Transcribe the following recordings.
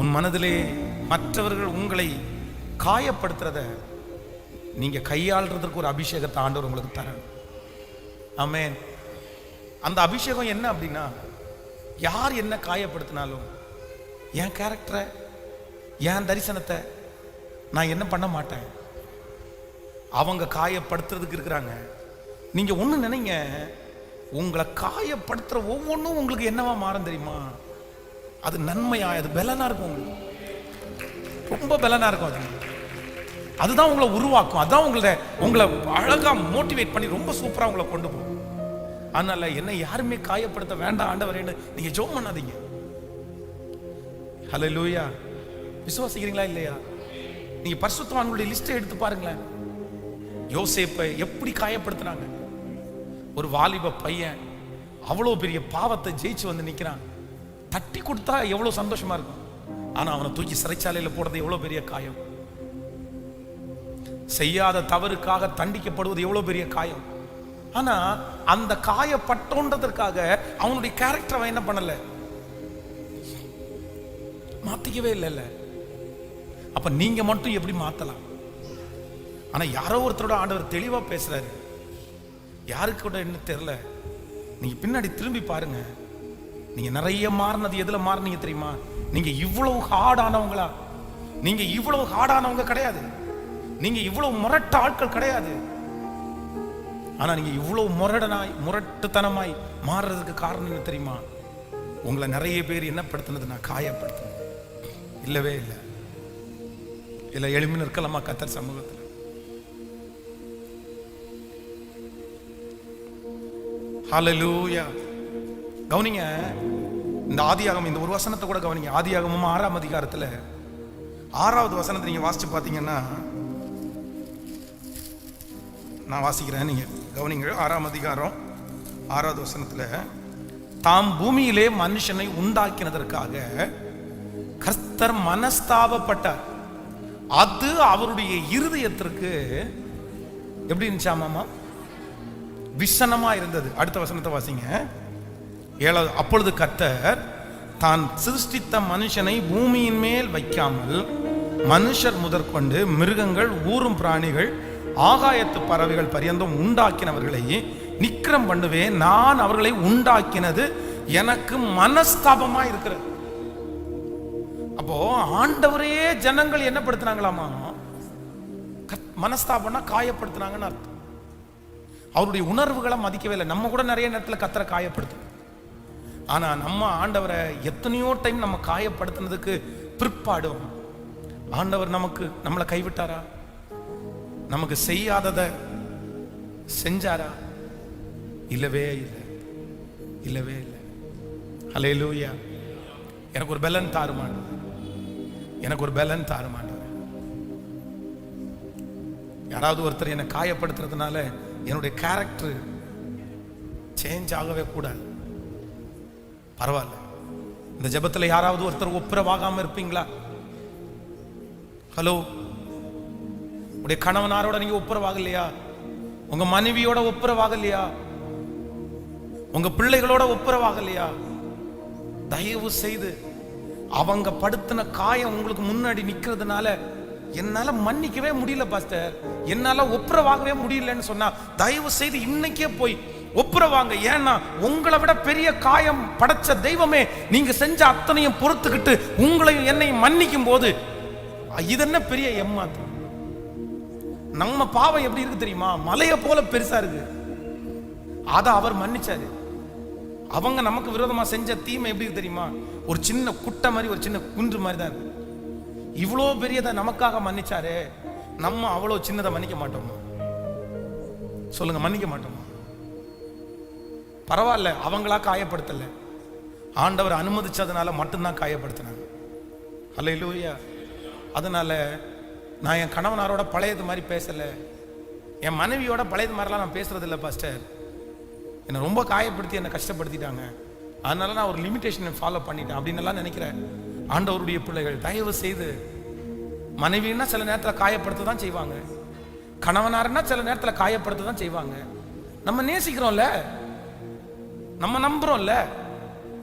உன் மனதிலே மற்றவர்கள் உங்களை காயப்படுத்துறத நீங்க கையாளுறதுக்கு ஒரு அபிஷேகத்தை ஆண்டவர் உங்களுக்கு தரணும். ஆமேன். அந்த அபிஷேகம் என்ன அப்படின்னா யார் என்ன காயப்படுத்தினாலும் என் கேரக்டரை என் தரிசனத்தை நான் என்ன பண்ண மாட்டேன்? அவங்க காயப்படுத்துறதுக்கு இருக்கிறாங்க. நீங்க ஒன்று நினைங்க உங்களை காயப்படுத்துற ஒவ்வொன்றும் உங்களுக்கு என்னவா மாறும் தெரியுமா? அது நன்மையா அது பலனாக இருக்கும் உங்களுக்கு. ரொம்ப பலனாக இருக்கும் அது. அதுதான் உங்களை உருவாக்கும். அதான் உங்களை உங்களை அழகா மோட்டிவேட் பண்ணி ரொம்ப சூப்பரா உங்களை கொண்டு போகும். அதனால என்னை யாருமே காயப்படுத்த வேண்டாம் ஆண்டவரேன்னு நீங்க ஜோம் பண்ணாதீங்க. ஹலோ லூயா விசுவாசிக்கிறீங்களா இல்லையா? நீங்க பரிசுத்தவான்களுடைய லிஸ்ட்டை எடுத்து பாருங்களேன். யோசேப்பை எப்படி காயப்படுத்துனாங்க? ஒரு வாலிப பையன் அவ்வளோ பெரிய பாவத்தை ஜெயிச்சு வந்து நிக்கிறான். தட்டி கொடுத்தா எவ்வளோ சந்தோஷமா இருக்கும். ஆனா அவனை தூக்கி சிறைச்சாலையில் போடுறது எவ்வளோ பெரிய காயம். செய்யாத தவறுக்காக தண்டிக்கப்படுவது எவ்வளோ பெரிய காயம். ஆனா அந்த காயப்பட்டோன்றதற்காக அவனுடைய கேரக்டர் அவன் என்ன பண்ணல? மாத்திக்கவே இல்லைல்ல. அப்ப நீங்க மட்டும் எப்படி மாத்தலாம்? ஆனா யாரோ ஒருத்தரோட ஆண்டவர் தெளிவா பேசுறாரு. யாருக்கு கூட என்ன தெரியல. நீங்க பின்னாடி திரும்பி பாருங்க. நீங்க நிறைய மாறினது எதுல மாறினீங்க தெரியுமா? நீங்க இவ்வளவு ஹார்டானவங்களா? நீங்க இவ்வளவு ஹார்டானவங்க கிடையாது. நீங்க இவ்வளவு முரட்ட ஆட்கள் கிடையாது. ஆனா நீங்க இவ்வளவு முரடனாய் முரட்டுத்தனமாய் மாறுறதுக்கு காரணம் என்ன தெரியுமா? உங்களை நிறைய பேர் என்ன படுத்தினது நான் காயப்படுத்தினது இல்லவே இல்லை. இல்லை எளிமைன்னு நிற்கலாமா கத்தர் சமூகத்தில்? ஹalleluya கவனிங்க இந்த ஆதியாகம் இந்த ஒரு வசனத்தை கூட கவனிங்க. ஆதியாகமும் ஆறாம் அதிகாரத்தில் ஆறாவது வசனத்தை நீங்கள் வாசித்து பார்த்தீங்கன்னா நான் வாசிக்கிறேன் நீங்கள் கவனிங்க. ஆறாம் அதிகாரம் ஆறாவது வசனத்தில் தாம் பூமியிலே மனுஷனை உண்டாக்கினதற்காக கர்த்தர் மனஸ்தாபப்பட்டார். அது அவருடைய இருதயத்திற்கு எப்படி இருந்துச்சாமாமா விஷனமா இருந்தது. அடுத்த வசனத்தை வாசிங்க. ஏழாவது அப்பொழுது கத்தர் தான் சிருஷ்டித்த மனுஷனை பூமியின் மேல் வைக்காமல் மனுஷர் முதற்கொண்டு மிருகங்கள் ஊறும் பிராணிகள் ஆகாயத்து பறவைகள் பரியந்தம் உண்டாக்கினவர்களை நிக்கிரம் பண்ணுவே நான் அவர்களை உண்டாக்கினது எனக்கு மனஸ்தாபமா இருக்கிறது. அப்போ ஆண்டவரே ஜனங்கள் என்ன கத்- மனஸ்தாபம்னா காயப்படுத்துனாங்கன்னு அர்த்தம். அவருடைய உணர்வுகளை மதிக்கவே இல்லை. நம்ம கூட நிறைய நேரத்தில் கத்தரை காயப்படுத்தும். ஆனால் நம்ம ஆண்டவரை எத்தனையோ டைம் நம்ம காயப்படுத்தினதுக்கு பிற்பாடும் ஆண்டவர் நமக்கு நம்மளை கைவிட்டாரா? நமக்கு செய்யாததை செஞ்சாரா? இல்லவே இல்லை. இல்லவே இல்லை. ஹலே லூயா எனக்கு ஒரு பெலன் தாருமாண்டவர் எனக்கு ஒரு பெலன் தாருமாண்டவர் யாராவது ஒருத்தர் என்னை காயப்படுத்துறதுனால என்னுடைய கேரக்டர் சேஞ்ச் ஆகவே கூடாது. பரவாயில்ல. இந்த ஜபத்தில் யாராவது ஒருத்தர் ஒப்புரவாகாம இருப்பீங்களா? ஹலோ உடைய கணவனாரோட நீங்க ஒப்புரவாகலையா? உங்க மனைவியோட ஒப்புரவாகலையா? உங்க பிள்ளைகளோட ஒப்புரவாகலையா? தயவு செய்து அவங்க படுத்தின காயம் உங்களுக்கு முன்னாடி நிக்கிறதுனால என்னால மன்னிக்கவே முடியல பாஸ்டர். என்னால ஒப்புரவாகவே முடியலன்னு சொன்னா தயவு செய்து இன்னைக்கே போய் ஒப்புரவாங்க. ஏன்னா உங்களை விட பெரிய காயம் படைச்ச தெய்வமே நீங்க செஞ்ச அத்தனையும் பொறுத்துக்கிட்டு உங்களையும் என்னையும் மன்னிக்கும் போது இது என்ன பெரிய ஏமாற்றம் நம்ம பாவம் எப்படி இருக்கு தெரியுமா? மலையை போல பெருசா இருக்கு. அதை அவர் மன்னிச்சாரு. அவங்க நமக்கு விரோதமா செஞ்ச தீமை எப்படி இருக்கு தெரியுமா? ஒரு சின்ன குட்டை மாதிரி ஒரு சின்ன குன்று மாதிரி தான் இருக்கு. இவ்வளோ பெரியதை நமக்காக மன்னிச்சாரு. நம்ம அவ்வளோ சின்னதை மன்னிக்க மாட்டோமா? சொல்லுங்க மன்னிக்க மாட்டோமா? பரவாயில்ல அவங்களா காயப்படுத்தலை. ஆண்டவர் அனுமதிச்சதுனால மட்டும்தான் காயப்படுத்தினாங்க. அல்ல அதனால நான் என் கணவனாரோட பழையது மாதிரி பேசலை. என் மனைவியோட பழையது மாதிரிலாம் நான் பேசுறது இல்லை பாஸ்டர் என்னை ரொம்ப காயப்படுத்தி என்னை கஷ்டப்படுத்திட்டாங்க. அதனால நான் ஒரு லிமிட்டேஷனை ஃபாலோ பண்ணிட்டேன் அப்படின்னு எல்லாம் நினைக்கிறேன். ஆண்டவருடைய பிள்ளைகள் தயவு செய்து மனைவின்னா சில நேரத்தில் காயப்படுத்த தான் செய்வாங்க. கணவனாருன்னா சில நேரத்தில் காயப்படுத்த தான் செய்வாங்க. நம்ம நேசிக்கிறோம்ல. நம்ம நம்புறோம்ல.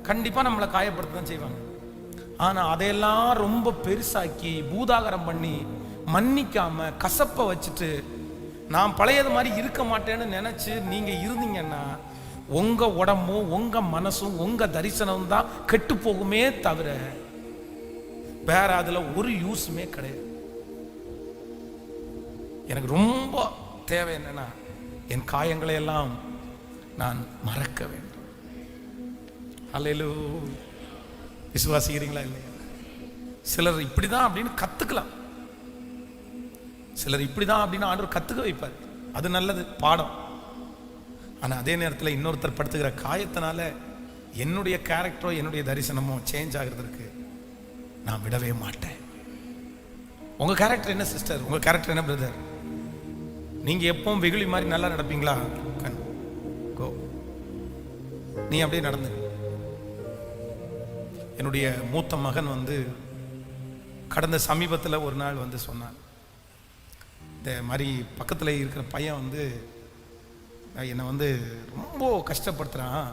கண்டிப்பாக நம்மளை காயப்படுத்த தான் செய்வாங்க. ஆனால் அதையெல்லாம் ரொம்ப பெருசாக்கி பூதாகரம் பண்ணி மன்னிக்காம கசப்பை வச்சுட்டு நான் பழையது மாதிரி இருக்க மாட்டேன்னு நினச்சி நீங்கள் இருந்தீங்கன்னா உங்கள் உடம்பும் உங்கள் மனசும் உங்கள் தரிசனமும் தான் கெட்டு போகுமே தவிர வேற அதில் ஒரு யூஸுமே கிடையாது. எனக்கு ரொம்ப தேவை என்னன்னா என் காயங்களை எல்லாம் நான் மறக்க வேண்டும். அலையிலோ விசுவாசிக்கிறீங்களா இல்லையா? சிலர் இப்படிதான் அப்படின்னு கத்துக்கலாம். சிலர் இப்படிதான் அப்படின்னு ஆண்டவர் கத்துக்க வைப்பார். அது நல்லது பாடம். ஆனால் அதே நேரத்தில் இன்னொருத்தர் படுத்துக்கிற காயத்தினால என்னுடைய கேரக்டரோ என்னுடைய தரிசனமோ சேஞ்ச் ஆகிறதுக்கு நான் விடவே மாட்டேன். உங்கள் கேரக்டர் என்ன சிஸ்டர் உங்கள் கேரக்டர் என்ன பிரதர் நீங்கள் எப்பவும் வெகுளி மாதிரி நல்லா நடப்பீங்களா? கண். கோ. நீ அப்படியே நடந்து என்னுடைய மூத்த மகன் வந்து கடந்த சமீபத்தில் ஒரு நாள் வந்து சொன்னான். இந்த மாதிரி பக்கத்தில் இருக்கிற பையன் வந்து என்னை வந்து ரொம்ப கஷ்டப்படுத்துகிறான்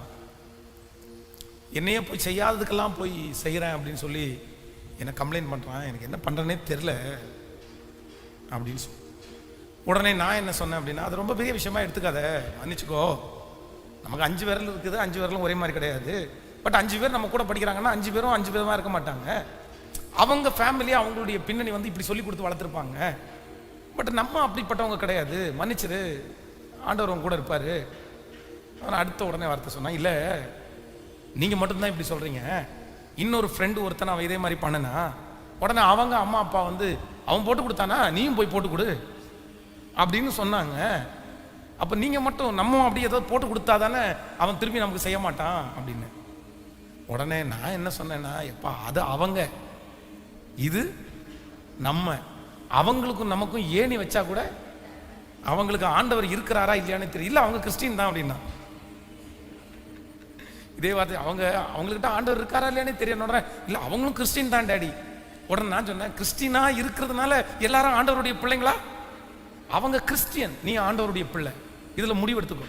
என்னையே போய் செய்யாததுக்கெல்லாம் போய் செய்கிறேன் அப்படின்னு சொல்லி என்னை கம்ப்ளைண்ட் பண்ணுறான் எனக்கு என்ன பண்ணுறேனே தெரில அப்படின்னு சொல்லி உடனே நான் என்ன சொன்னேன் அப்படின்னா அது ரொம்ப பெரிய விஷயமா எடுத்துக்காத. மன்னிச்சுக்கோ. நமக்கு அஞ்சு விரல் இருக்குது. அஞ்சு விரலும் ஒரே மாதிரி கிடையாது. பட் அஞ்சு பேர் நம்ம கூட படிக்கிறாங்கன்னா அஞ்சு பேரும் அஞ்சு விதமாக இருக்க மாட்டாங்க. அவங்க ஃபேமிலி அவங்களுடைய பின்னணி வந்து இப்படி சொல்லி கொடுத்து வளர்த்துருப்பாங்க. பட் நம்ம அப்படிப்பட்டவங்க கிடையாது. மன்னிச்சிரு. ஆண்டவர் உங்க கூட இருப்பார். ஆனால் அடுத்த உடனே வார்த்தை சொன்னால் இல்லை நீங்கள் மட்டும்தான் இப்படி சொல்கிறீங்க இன்னொரு ஃப்ரெண்டு ஒருத்தன் அவன் இதே மாதிரி பண்ணனா உடனே அவங்க அம்மா அப்பா வந்து அவன் போட்டு கொடுத்தானா? நீயும் போய் போட்டு கொடு. அப்படின்னு சொன்னாங்க. அப்போ நீங்கள் மட்டும் நம்ம அப்படி ஏதாவது போட்டு கொடுத்தா தானே அவன் திரும்பி நமக்கு செய்ய மாட்டான் அப்படின்னு. உடனே நான் என்ன சொன்னேன்னா எப்பா அது அவங்க. இது நம்ம. அவங்களுக்கும் நமக்கும் ஏணி வச்சா கூட அவங்களுக்கு ஆண்டவர் இருக்கிறாரா இல்லையான்னு தெரியல. இல்ல அவங்க கிறிஸ்டின் தான் அப்படின்னா. இதே வார்த்தை அவங்க அவங்கக்கிட்ட ஆண்டவர் இருக்காரா இல்லையானே தெரியணும் உடனே இல்லை அவங்களும் கிறிஸ்டின் தான் டேடி. உடனே நான் சொன்னேன் கிறிஸ்டினா இருக்கிறதுனால எல்லாரும் ஆண்டவருடைய பிள்ளைங்களா? அவங்க கிறிஸ்டியன். நீ ஆண்டவருடைய பிள்ளை. இதுல முடிவெடுத்துக்கோ.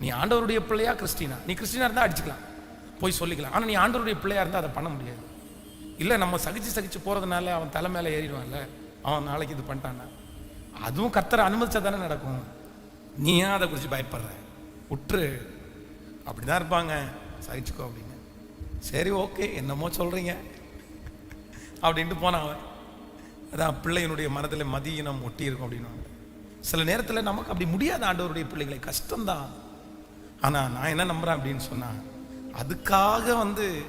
நீ ஆண்டவருடைய பிள்ளையா கிறிஸ்டினா? நீ கிறிஸ்டினா இருந்தால் அடிச்சுக்கலாம். போய் சொல்லிக்கலாம். ஆனால் நீ ஆண்டருடைய பிள்ளையாக இருந்தால் அதை பண்ண முடியாது. இல்லை நம்ம சகிச்சு சகிச்சு போறதுனால அவன் தலை மேலே ஏறிடுவான்ல. அவன் நாளைக்கு இது பண்ணிட்டான்னா. அதுவும் கத்தரை அனுமதிச்சா தானே நடக்கும். நீ ஏன் அதை குறித்து பயப்படுற? விட்டுரு அப்படிதான் இருப்பாங்க. சகிச்சுக்கோ அப்படின்னு. சரி ஓகே. என்னமோ சொல்கிறீங்க அப்படின்ட்டு போனான் அவன். அதான் பிள்ளையினுடைய மனதில் மதியினம் ஒட்டி இருக்கும் அப்படின்னு சில நேரத்தில் நமக்கு அப்படி முடியாத. ஆண்டவருடைய பிள்ளைகளை கஷ்டம்தான். ஆனால் நான் என்ன நம்புறேன் அப்படின்னு சொன்னான் அதுக்காக வந்து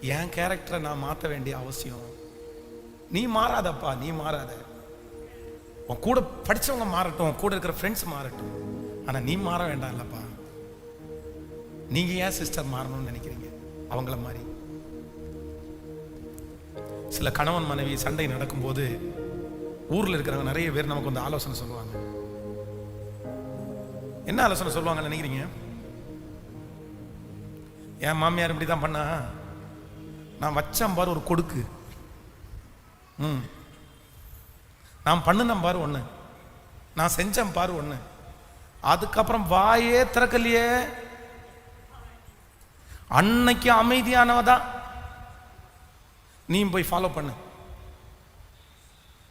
என் கேரக்டரை நான் மாற்ற வேண்டிய அவசியம். நீ மாறாதப்பா நீ மாறாத. உன் கூட படிச்சவங்க மாறட்டும் உன் கூட இருக்கிற ஃப்ரெண்ட்ஸ் மாறட்டும். ஆனால் நீ மாற வேண்டாம் இல்லைப்பா. நீங்கள் ஏன் சிஸ்டர் மாறணும்னு நினைக்கிறீங்க? அவங்கள மாதிரி சில கணவன் மனைவி சண்டை நடக்கும்போது ஊரில் இருக்கிறவங்க நிறைய பேர் நமக்கு வந்து ஆலோசனை சொல்லுவாங்க. என்ன ஆலோசனை சொல்லுவாங்கன்னு நினைக்கிறீங்க? என் மாமியார் இப்படி தான் பண்ணா. நான் வச்சேன் பாரு ஒரு கொடுக்கு. ம். நான் பண்ணுனேன் பாரு ஒன்று நான் செஞ்சேன் பாரு ஒன்று அதுக்கப்புறம் வாயே திறக்கலையே. அன்னைக்கு அமைதியானவ தான் நீ போய் ஃபாலோ பண்ணு.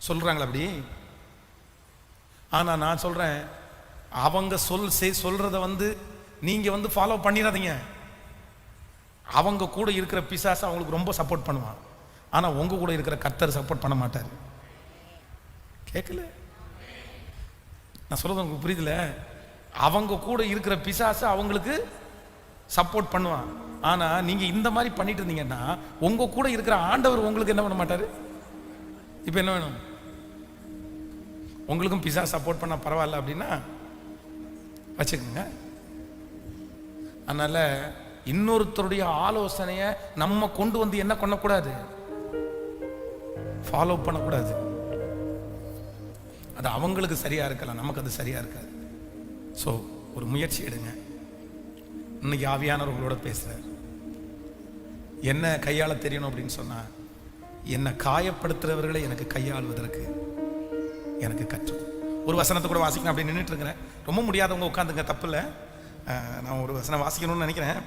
சொல்கிறாங்களா அப்படி? ஆனால் நான் சொல்கிறேன் அவங்க சொல் செய் சொல்கிறத வந்து நீங்கள் வந்து ஃபாலோ பண்ணிடாதீங்க. அவங்க கூட இருக்கிற பிசாசு அவங்களுக்கு ரொம்ப சப்போர்ட் பண்ணுவான். ஆனால் உங்கள் கூட இருக்கிற கர்த்தர் சப்போர்ட் பண்ண மாட்டார். கேட்கல நான் சொல்கிறது உங்களுக்கு புரியுதுல? அவங்க கூட இருக்கிற பிசாசு அவங்களுக்கு சப்போர்ட் பண்ணுவான். ஆனால் நீங்கள் இந்த மாதிரி பண்ணிட்டு இருந்தீங்கன்னா உங்கள் கூட இருக்கிற ஆண்டவர் உங்களுக்கு என்ன பண்ண மாட்டார்? இப்போ என்ன வேணும்? உங்களுக்கும் பிசா சப்போர்ட் பண்ண பரவாயில்ல அப்படின்னா வச்சுக்கோங்க. அதனால் இன்னொருத்தருடைய ஆலோசனையை நம்ம கொண்டு வந்து என்ன பண்ணக்கூடாது? ஃபாலோ பண்ணக்கூடாது. அது அவங்களுக்கு சரியா இருக்கலாம் நமக்கு அது சரியா இருக்காது. ஸோ ஒரு முயற்சி எடுங்க. இன்னைக்கு ஆவியானவர்களோட உங்களோட என்ன கையாள தெரியணும் அப்படின்னு சொன்னா என்னை காயப்படுத்துறவர்களை எனக்கு கையாளுவதற்கு எனக்கு கற்று ஒரு வசனத்தை கூட வாசிக்கணும் அப்படின்னு நின்றுட்டு இருக்கிறேன். ரொம்ப முடியாதவங்க உட்காந்துங்க தப்பு இல்லை. நான் ஒரு வசனம் வாசிக்கணும்னு நினைக்கிறேன்.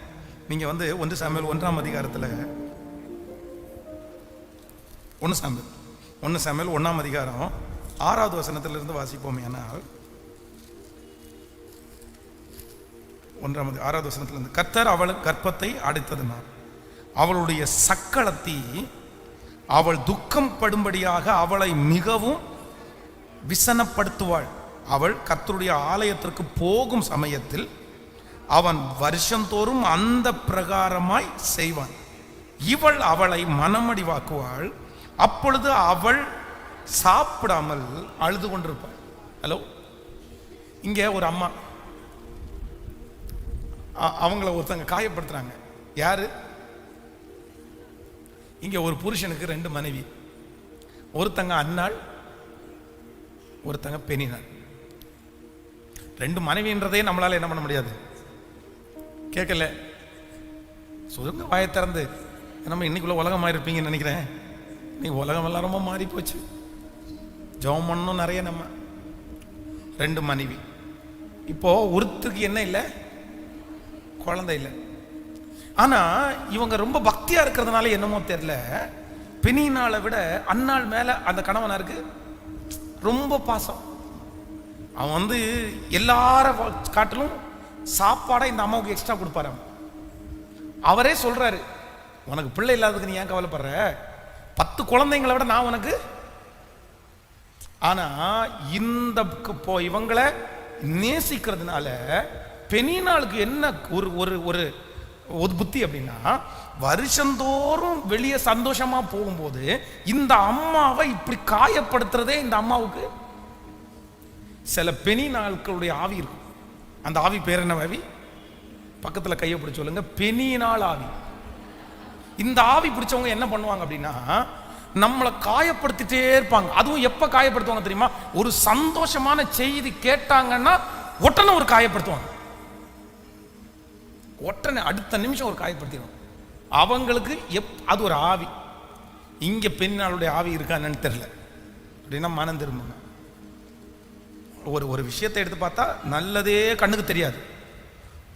நீங்க வந்து ஒன்று சாமியல் ஒன்றாம் அதிகாரத்தில் ஒன்று சாமியல் ஒன்று சாமியல் ஒன்றாம் அதிகாரம் ஆறாவது வசனத்திலிருந்து வாசிப்போம் ஆனால் ஒன்றாம் ஆறாவது வசனத்திலிருந்து கர்த்தர் அவள் கற்பத்தை அடைத்ததுனார் அவளுடைய சக்களத்தி அவள் துக்கம் படும்படியாக அவளை மிகவும் விசனப்படுத்துவாள். அவள் கர்த்தருடைய ஆலயத்திற்கு போகும் சமயத்தில் அவன் வருஷந்தோறும் அந்த பிரகாரமாய் செய்வான். இவள் அவளை மனமடிவாக்குவாள். அப்பொழுது அவள் சாப்பிடாமல் அழுது கொண்டிருப்பாள். ஹலோ இங்கே ஒரு அம்மா. அவங்கள ஒருத்தங்க காயப்படுத்துறாங்க. யாரு? இங்கே ஒரு புருஷனுக்கு ரெண்டு மனைவி. ஒருத்தங்க அன்னாள் ஒருத்தங்க பெணினாள் ரெண்டு மனைவின்றதே நம்மளால என்ன பண்ண முடியாது. கேட்கல. சொல்லுங்க வாயை திறந்து. நம்ம இன்னைக்குள்ள உலகம் இருப்பீங்கன்னு நினைக்கிறேன். இன்னைக்கு உலகம் எல்லாம் ரொம்ப மாறி போச்சு ஜெபம் பண்ணணும் நிறைய நம்ம. ரெண்டு மனைவி. இப்போ ஒருத்தருக்கு என்ன இல்லை? குழந்தை இல்லை. ஆனால் இவங்க ரொம்ப பக்தியாக இருக்கிறதுனால என்னமோ தெரியல. பெனினாளை விட அன்னாள் மேலே அந்த கணவனாருக்கு ரொம்ப பாசம். அவன் வந்து எல்லார காட்டிலும் சாப்பாடை இந்த அம்மாவுக்கு எக்ஸ்ட்ரா கொடுப்பாராம். அவரே சொல்றாரு உனக்கு பிள்ளை இல்லாததுக்கு நீ ஏன் கவலைப்படுற? பத்து குழந்தைங்களை விட நான் உனக்கு ஆனா இந்த இப்போ இவங்களை நேசிக்கிறதுனால பெனினாளுக்கு என்ன ஒரு ஒரு ஒரு ஒரு புத்தி அப்படின்னா வருஷந்தோறும் வெளியே சந்தோஷமா போகும்போது இந்த அம்மாவை இப்படி காயப்படுத்துறதே இந்த அம்மாவுக்கு. சில பெனி நாட்களுடைய ஆவி இருக்கும். அந்த ஆவி பேர் என்ன ஆவி? பக்கத்துல கையை பிடிச்ச சொல்லுங்க பெனியினால் ஆவி. இந்த ஆவி பிடிச்சவங்க என்ன பண்ணுவாங்க அப்படின்னா நம்மளை காயப்படுத்திட்டே இருப்பாங்க. அதுவும் எப்போ காயப்படுத்துவாங்க தெரியுமா? ஒரு சந்தோஷமான செய்தி கேட்டாங்கன்னா உடனே ஒரு காயப்படுத்துவாங்க. உடனே அடுத்த நிமிஷம் ஒரு காயப்படுத்திடுவாங்க. அவங்களுக்கு எப் அது ஒரு ஆவி. இங்கே பெண்ணாளுடைய ஆவி இருக்கான்னு தெரியல. அப்படின்னா மனம் திரும்புங்க. ஒரு ஒரு விஷயத்தை எடுத்து பார்த்தா நல்லதே கண்ணுக்கு தெரியாது.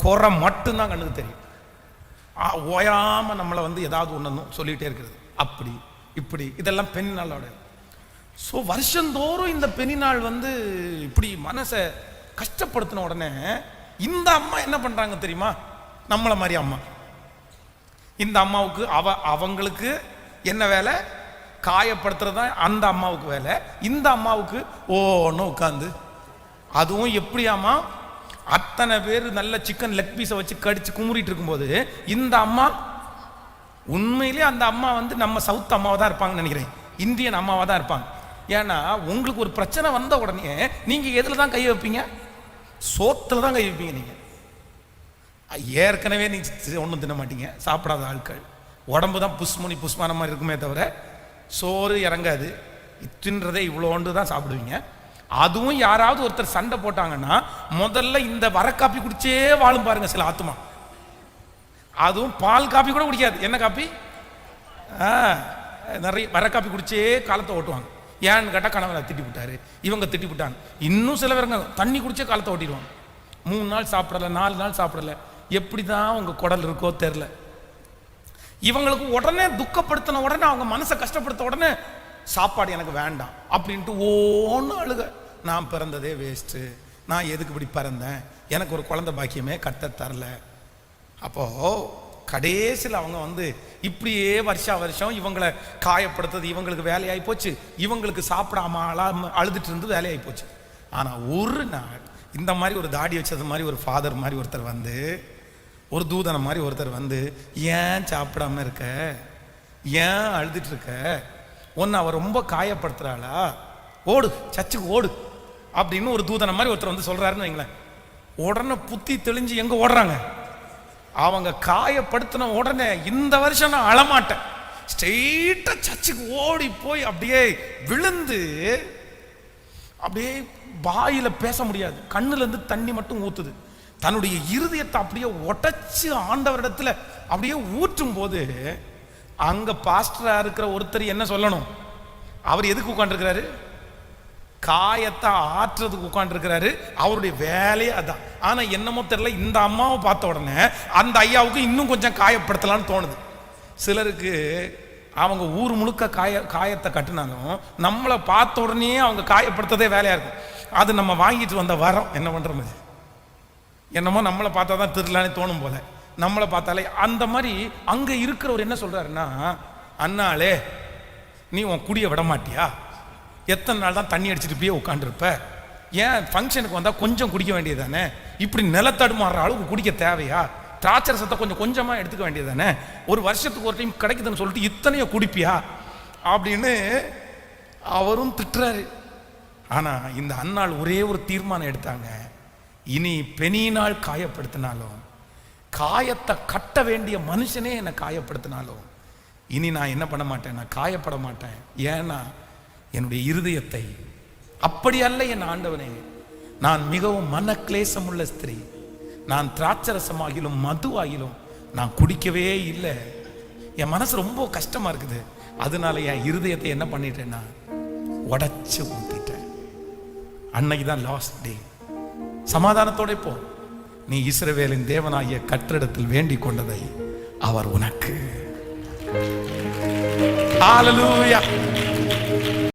குறை மட்டும்தான் கண்ணுக்கு தெரியும். ஓயாமல் ஓயாம நம்மளை வந்து ஏதாவது ஒன்று சொல்லிகிட்டே இருக்கிறது. அப்படி இப்படி இதெல்லாம் பெண்ணினாளோட ஸோ வருஷந்தோறும் இந்த பெண்ணினாள் வந்து இப்படி மனசை கஷ்டப்படுத்தின உடனே இந்த அம்மா என்ன பண்றாங்க தெரியுமா? நம்மளை மாதிரி அம்மா. இந்த அம்மாவுக்கு அவ அவங்களுக்கு என்ன வேலை? காயப்படுத்துறது தான் அந்த அம்மாவுக்கு வேலை. இந்த அம்மாவுக்கு ஓன்னு உட்காந்து அதுவும் எப்படியாம்மா? அத்தனை பேர் நல்ல சிக்கன் லெக் பீஸை வச்சு கடிச்சு குமுறிட்டு இருக்கும்போது இந்த அம்மா உண்மையிலேயே அந்த அம்மா வந்து நம்ம சவுத் அம்மாவாக தான் இருப்பாங்கன்னு நினைக்கிறேன். இந்தியன் அம்மாவாக தான் இருப்பாங்க. ஏன்னா உங்களுக்கு ஒரு பிரச்சனை வந்த உடனே நீங்கள் எதில் தான் கை வைப்பீங்க? சோத்தில் தான் கை வைப்பீங்க நீங்கள் ஏற்கனவே நீங்கள் ஒன்றும் தின்ன மாட்டீங்க. சாப்பிடாத ஆட்கள். உடம்பு தான் புஷ்மணி புஷ்மான மாதிரி இருக்குமே தவிர சோறு இறங்காது. தின்றதே இவ்வளோண்டு தான் சாப்பிடுவீங்க. அதுவும் யாராவது ஒருத்தர் சண்டை போட்டாங்கன்னா முதல்ல இந்த வர காப்பி குடிச்சே வாழும் பாருங்க சில ஆத்துமா. அதுவும் பால் காப்பி கூட குடிக்காது. என்ன காப்பி? ஆ, நிறைய வர காப்பி குடிச்சே காலத்தை ஓட்டுவாங்க. ஏன்னு கேட்டால் கணவரை திட்டி விட்டாரு இவங்க திட்டி விட்டாங்க. இன்னும் சில பேருங்க தண்ணி குடிச்சே காலத்தை ஓட்டிடுவாங்க. மூணு நாள் சாப்பிடல நாலு நாள் சாப்பிடல. எப்படி தான் உங்கள் குடல் இருக்கோ தெரில இவங்களுக்கு உடனே துக்கப்படுத்தின உடனே அவங்க மனசை கஷ்டப்படுத்த உடனே சாப்பாடு எனக்கு வேண்டாம் அப்படின்ட்டு ஓன்னு அழுக. நான் பிறந்ததே வேஸ்ட்டு நான் எதுக்கு இப்படி பிறந்தேன்? எனக்கு ஒரு குழந்தை பாக்கியமே கட்ட தரல. அப்போ கடைசியில் அவங்க வந்து இப்படியே வருஷா வருஷம் இவங்களை காயப்படுத்துறது இவங்களுக்கு வேலையாகி போச்சு இவங்களுக்கு சாப்பிடாம அழாம அழுதுட்டு இருந்து வேலையாகி போச்சு. ஆனால் ஒரு நாள் இந்த மாதிரி ஒரு தாடி வச்சது மாதிரி ஒரு ஃபாதர் மாதிரி ஒருத்தர் வந்து ஒரு தூதனை மாதிரி ஒருத்தர் வந்து ஏன் சாப்பிடாம இருக்க? ஏன் அழுதுட்டு இருக்க? ஒன்று அவ ரொம்ப காயப்படுத்துகிறாளா ஓடு சர்ச்சுக்கு ஓடு. அப்படின்னு ஒரு தூதனை மாதிரி ஒருத்தர் வந்து சொல்றாருன்னு வைங்களேன். உடனே புத்தி தெளிஞ்சு எங்க ஓடுறாங்க? அவங்க காயப்படுத்தின உடனே இந்த வருஷம் நான் அழமாட்டேன். ஸ்ட்ரெயிட்டாக சர்ச்சுக்கு ஓடி போய் அப்படியே விழுந்து அப்படியே வாயில பேச முடியாது. கண்ணுல இருந்து தண்ணி மட்டும் ஊற்றுது தன்னுடைய இருதயத்தை அப்படியே உடச்சி ஆண்டவரிடத்துல அப்படியே ஊற்றும் போது அங்க பாஸ்டரா இருக்கிற ஒருத்தர் என்ன சொல்லணும்? அவர் எதுக்கு உட்காந்துருக்கிறாரு காயத்தை ஆற்றுறதுக்கு உட்காந்துருக்கிறாரு அவருடைய வேலையே அதான். ஆனால் என்னமோ தெரியல இந்த அம்மாவை பார்த்த உடனே அந்த ஐயாவுக்கு இன்னும் கொஞ்சம் காயப்படுத்தலாம்னு தோணுது. சிலருக்கு அவங்க ஊர் முழுக்க காய காயத்தை கட்டினாலும் நம்மளை பார்த்த உடனே அவங்க காயப்படுத்ததே வேலையாக இருக்கும். அது நம்ம வாங்கிட்டு வந்த வரோம். என்ன பண்றது என்னமோ நம்மளை பார்த்தா தான் திருலான்னு தோணும் போல. நம்மளை பார்த்தாலே அந்த மாதிரி அங்கே இருக்கிறவர் என்ன சொல்கிறாருன்னா அண்ணாளே நீ உன் குடியை விட மாட்டியா? எத்தனை நாள் தான் தண்ணி அடிச்சுட்டு போய் உட்காந்துருப்ப ஏன் ஃபங்க்ஷனுக்கு வந்தால் கொஞ்சம் குடிக்க வேண்டியதானே இப்படி நிலத்தடுமாறுற அளவுக்கு குடிக்க தேவையா? திராட்சை ரசத்தை கொஞ்சம் கொஞ்சமாக எடுத்துக்க வேண்டியதானே ஒரு வருஷத்துக்கு ஒரு டைம் கிடைக்குதுன்னு சொல்லிட்டு இத்தனையோ குடிப்பியா? அப்படின்னு அவரும் திட்டுறாரு. ஆனா இந்த அன்னாள் ஒரே ஒரு தீர்மானம் எடுத்தாங்க. இனி பெணியினால் காயப்படுத்தினாலும் காயத்தை கட்ட வேண்டிய மனுஷனே என்னை காயப்படுத்தினாலும் இனி நான் என்ன பண்ண மாட்டேன்? நான் காயப்பட மாட்டேன். ஏன்னா என்னுடைய இருதயத்தை. அப்படி அல்ல என் ஆண்டவனே. நான் மிகவும் மனக்லேசம் உள்ள ஸ்திரீ. நான் திராட்சரசமாகிலும் மதுவாகிலும் நான் குடிக்கவே இல்லை. என் மனசு ரொம்ப கஷ்டமா இருக்குது. அதனால என் இருதயத்தை என்ன பண்ணிட்டேன்னா உடைச்சு ஊத்திட்டேன். அன்னைக்கு தான் லாஸ்ட் டே சமாதானத்தோட போ. நீ இஸ்ரவேலின் தேவனாகிய கற்றிடத்தில் வேண்டிக் கொண்டதை அவர் உனக்கு. ஹalleluya